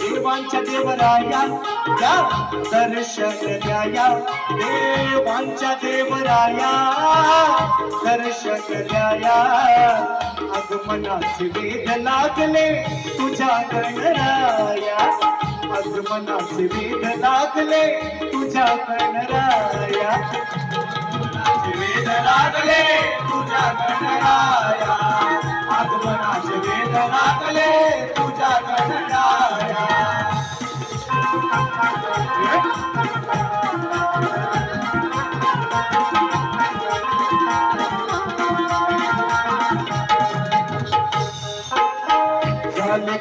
देवांच्या देवराया या दर्शन द्याया. देवांच्या देवराया दर्शन द्याया. आगमनाचे वेद लागले तुझ्या गणराया. आगमनाचे वेद लागले तुझ्या गणराया. वेद लागले तुझ्या गणराया. आगमनाचे वेद लागले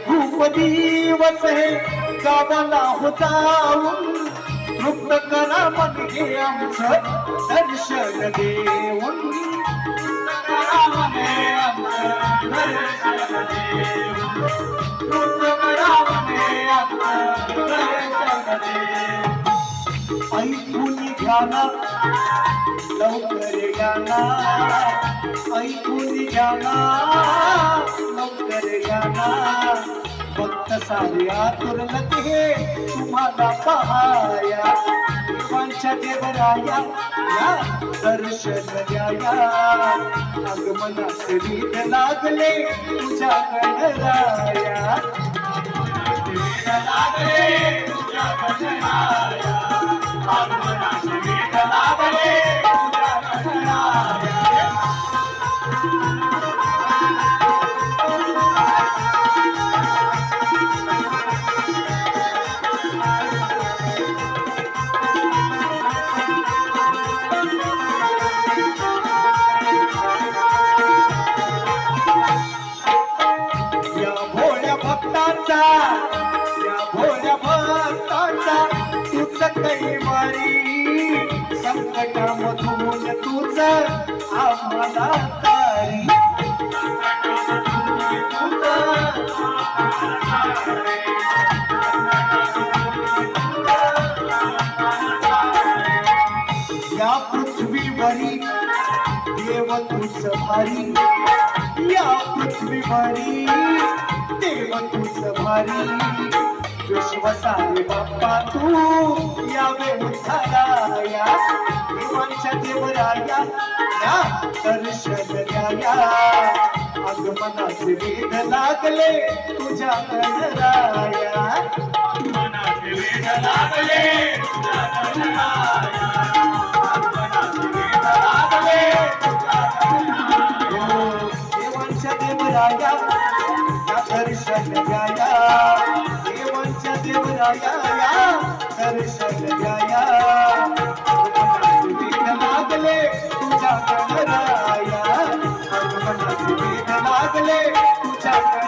खूप दिवस हे गावाला होताऊन तृप्त करा मन घे आमचं दर्शन देऊन. ऐकून घ्या ना. लवकर या ना. ऐकून घ्या ना. लवकर या ना. फक्त सारे आतुरलत हे तुम्हाला पहाया. देवांच्या देवराया या दर्शन द्याया. आगमनाचे रीत लागले तुझ्या गणराया लागले या भोळ्या भक्ताचा या भोळ्या भक्ताचा तुझ काही मारी संकटामधून तुझ आम्हाला तारी या पृथ्वीवरी देव तुझ भारी या पृथ्वीवरी देव तुझ भारी विश्वसारे बाप्पा तू यावे उद्धाराया देवांच्या देवराया या दर्शन द्याया. आगमनाचे वेद लागले तुझ्या गणराया आगमनाचे वेद लागले तुझ्या गणराया देवराया दर्शन द्याया देवांच्या देवराया दर्शन द्याया वेद लागले तुझ्या गणराया. वेद लागले तुझ्या